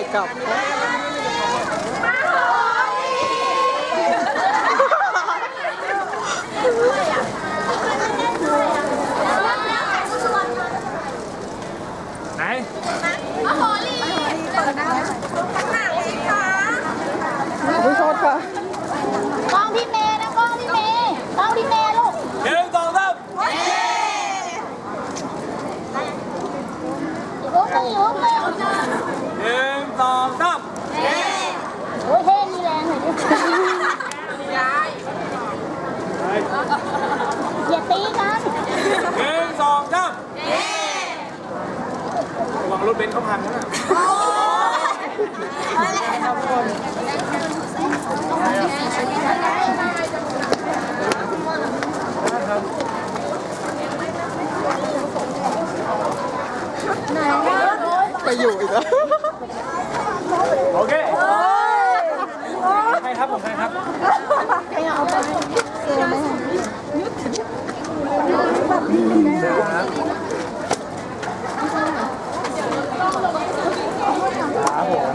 อยกลับ ไหน ผู้โทษค่ะ กล้องพี่เมย์นะกล้องพี่เมย์กล้องพี่เมย์ลูก หนึ่งสองสาม อีกลูกหนึงอีกลูกหนึง หนึ่งสองสาม โอ้ยเท่มีแรงหน่อยดิ อย่าตีกันหนึ่งสองสามระวังรถเบนซ์เขาพังนะ ไปอยู่อีกแล้ว โอเคใครครับผมใครครับ ครับผม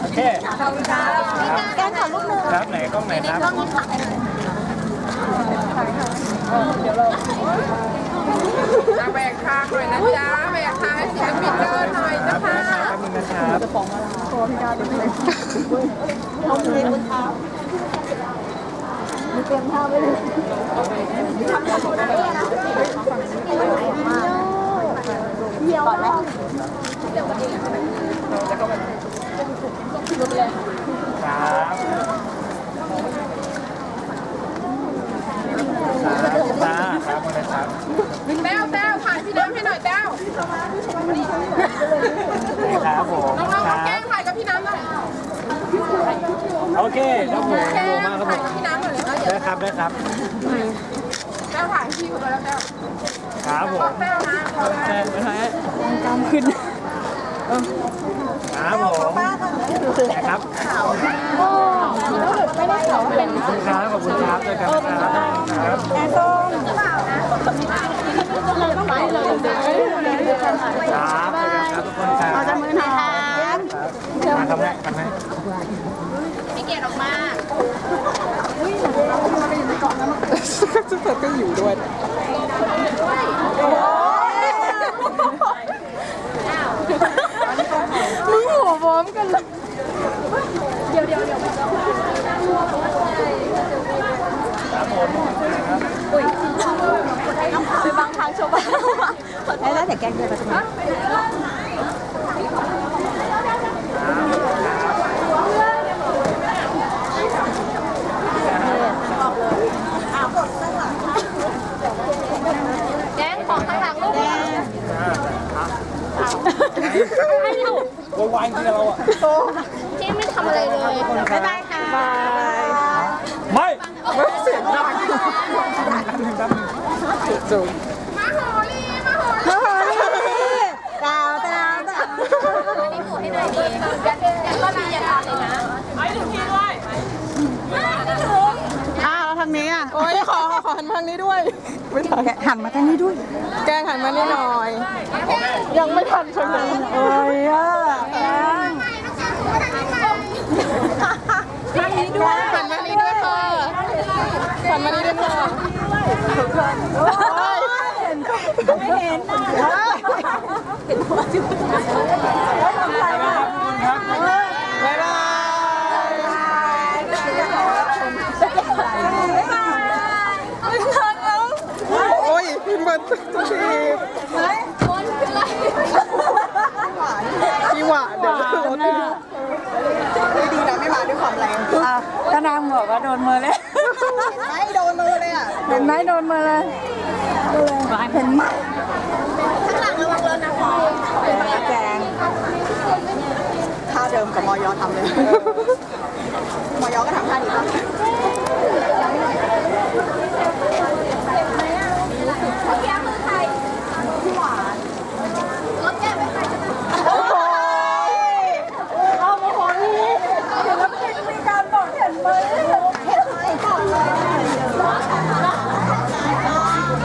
โอเคแกงขอลูกหนึงครับไหนกล้องไหนครับกล้องนี้ค่ะแบกทางหน่อยนะจ๊ะแบกทางให้ศิลปินเดินหน่อยครันะบคะนะครับแป๊บนึงนะครับเหี่ยว ก่อนไหมครับครับตาครับมาเลยครับแต้วแต้วถ่ายพี่น้ำให้หน่อยแต้วครับผมน้องคๆรัมาแกล้งถ่ายกับพี่น้ำหน่อยโอเคครับผมแกล้ดูมากครับผถ่ายมกับพี่น้ำหน่อยเลยนะได้ครับได้ครับ แต้วถ่ายพี่คนแล้วแต้วครับผมแต้วนะใช่ไหมกล้ามขึ้นครับผมครับโอ้ไม่ได้เขาเป็นขอบคุณครับขอบคุณครับเจอกันครับแกงส้มเราต้องไปเลย ครับเจอกันครับทุกคนครับ เราจะมือหน่อยครับ มาทำให้ทำให้ พี่เกดออกมา จะเธอก็อยู่ด้วย มึงหัวพร้อมกันเลยไปบางทางโชว์บ้างแล้วแล้วแต่แกงเดือดไปตรงนี้แของข้างหลังลูกให้ลูกโวยวายจริงเราอะที่ไม่ทำอะไรเลยบ๊ายบายค่ะไม่ไม่เสียงดังจุ๊บมาโหรีมาโหรีดาวดาวดาวอันนี้หมูให้หน่อยดีแกก็มีอย่าทำเลยนะไอ้ถึงพี่ด้วยม่ถึงอ้าวทางนี้อะโอ้ยขอขอหันทางนี้ด้วย ไม่ทันหันมาทางนี้ด้วย แกงหันมานี่หน่อย ยังไม่ทันชนเลยโอ้ยอะทางนี้ด้วยหันมานี่ด้วยค่ะหันมานี่ด้วยค่ะโอ้ยไม่เห็นนะเห็นหัวจุ๊บ บ๊ายบายโอ้ยพี่มันทุกที คนคืออะไร พี่หวานเดี๋ยวรถดี นะไม่มาด้วยความแรงก็นางบอกว่าโดนมือเลยไม่โดนมือเลยอะเห็นไหมโดนมาเลยเห็นไหมข้างหลังระวังรถนะพอแกงท่าเดิมกับมอยอทำเลย